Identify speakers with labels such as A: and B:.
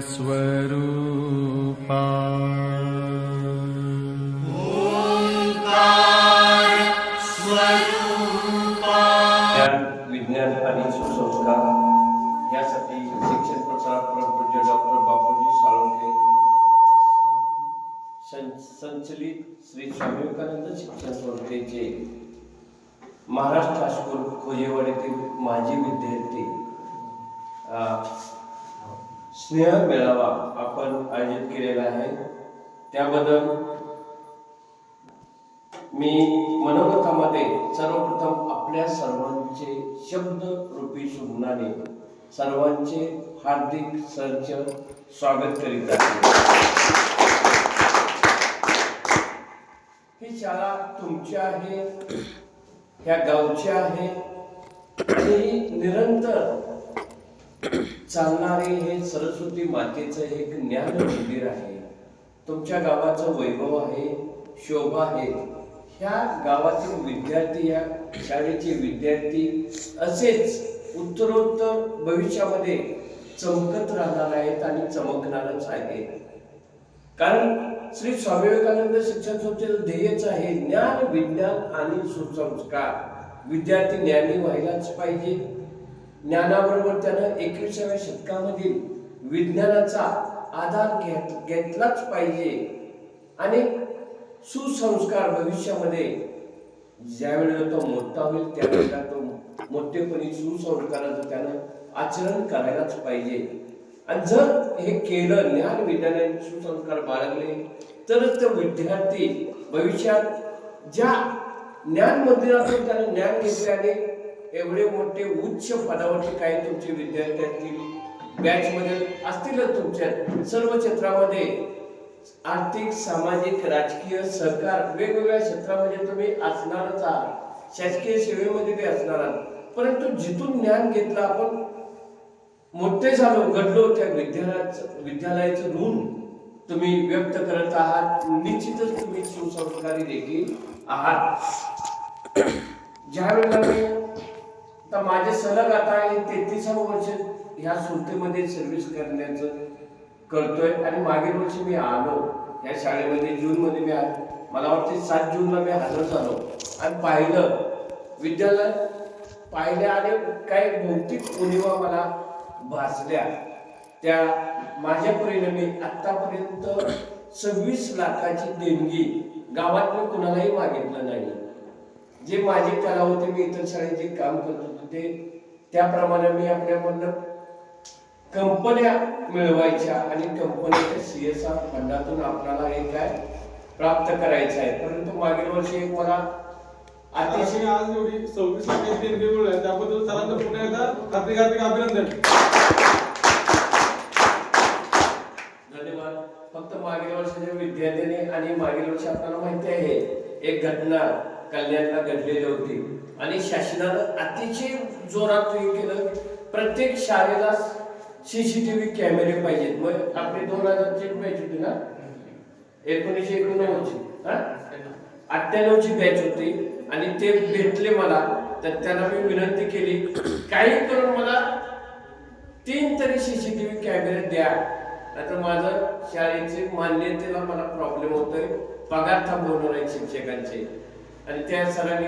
A: स्वरूपा।
B: विज्ञान आणि सुसंस्कार यासाठी शिक्षण प्रसार परमपूज्य डॉक्टर बापूजी साळुंखे संचलित श्री स्वामी विवेकानंद शिक्षण संस्थेचे महाराष्ट्र हायस्कूल खोजेवाडीतील माजी विद्यार्थी स्नेह मेळावा आपण आयोजित केलेला आहे. त्याबद्दल मी मनोगतामध्ये सर्वप्रथम आपल्या सर्वांचे शब्द रूपी शुभनाने सर्वांचे हार्दिक सहज स्वागत करीत आहे. ही शाळा तुमची आहे ह्या गावची आहे. आणि निरंतर चालणारे हे सरस्वती मातेचं हे एक ज्ञान मंदिर आहे. तुमच्या गावाचं वैभव आहे शोभा आहे. ह्या गावातील विद्यार्थी या शाळेचे विद्यार्थी असेच उत्तरोत्तर भविष्यामध्ये चमकत राहणार आहेत आणि चमकणारच आहे कारण श्री स्वामी विवेकानंद शिक्षण संस्थेचं ध्येयच आहे ज्ञान विज्ञान आणि सुसंस्कार. विद्यार्थी ज्ञानी व्हायलाच पाहिजे. ज्ञानाबरोबर त्यानं एकविसाव्या शतकामधील विज्ञानाचा आधार घेत घेतलाच पाहिजे. आणि सुसंस्कार भविष्यामध्ये ज्यावेळेला तो मोठा होईल त्यावेळेला तो मोठेपणी सुसंस्काराचं त्यानं आचरण करायलाच पाहिजे. आणि जर हे केलं ज्ञान विज्ञान सुसंस्कार बाळगले तरच ते विद्यार्थी भविष्यात ज्या ज्ञान मंदिरातून त्यानं ज्ञान घेतल्याने एवढे मोठे उच्च पदावरचे काही तुमचे विद्यार्थी असतील बॅच मध्ये असतीलच तुमच्या सर्व क्षेत्रामध्ये आर्थिक सामाजिक राजकीय सहकार वेगवेगळ्या क्षेत्रामध्ये तुम्ही असणारच आहात. शासकीय सेवेमध्ये बी असणार आहात. परंतु जिथून ज्ञान घेतलं आपण मोठे झालो घडलो त्या विद्यालयाचं विद्यालयाचं ऋण तुम्ही व्यक्त करत आहात. निश्चितच तुम्ही सुसंस्कारी देखील आहात. ज्या वेळेला तर माझे सलग आता हे तेहतीसावं वर्ष ह्या संस्थेमध्ये सर्व्हिस करण्याचं करतोय. आणि मागील वर्षी मी आलो. या शाळेमध्ये जूनमध्ये मी आलो मला वाटते सात जूनला मी हजर झालो. आणि पाहिलं विद्यालय पाहिल्या आणि काही भौतिक उणिवा मला भासल्या. त्या माझ्या परीने मी आतापर्यंत सव्वीस लाखाची देणगी गावात मी कुणालाही मागितलं नाही. जे माझे कला होते मी इतर शाळेत जे काम करत होतो ते त्याप्रमाणे मी आपल्यामधनं कंपन्या मिळवायच्या आणि कंपनीच्या सी एस आर फंडातून आपल्याला हे काय प्राप्त करायचं आहे. परंतु मागील वर्षी एक मला अतिशय
C: अतिशय आज एवढी सव्वीस लाखाची देणगी मिळाली त्याबद्दल सरांचं पुन्हा एकदा हार्दिक हार्दिक अभिनंदन.
B: धन्यवाद. फक्त मागील वर्षाच्या विद्यार्थ्याने आणि मागील वर्षी आपल्याला माहिती आहे एक घटना कल्याणला घडलेले होती. आणि शासनानं अतिशय जोरात हे केलं. प्रत्येक शाळेला सीसीटीव्ही कॅमेरे पाहिजेत मग आपली दोन हजार चेक बॅच होती ना? एकोणीसशे एकोणनव्वदची हा? अठ्ठ्याण्णवची बॅच होती. आणि ते भेटले मला. तर त्यांना मी विनंती केली काही करून मला तीन तरी सीसीटीव्ही कॅमेरे द्या. नाहीतर माझं शाळेचे मान्यतेला मला प्रॉब्लेम होतोय. पगार थांबवणार आहे शिक्षकांचे. आणि त्या सरांनी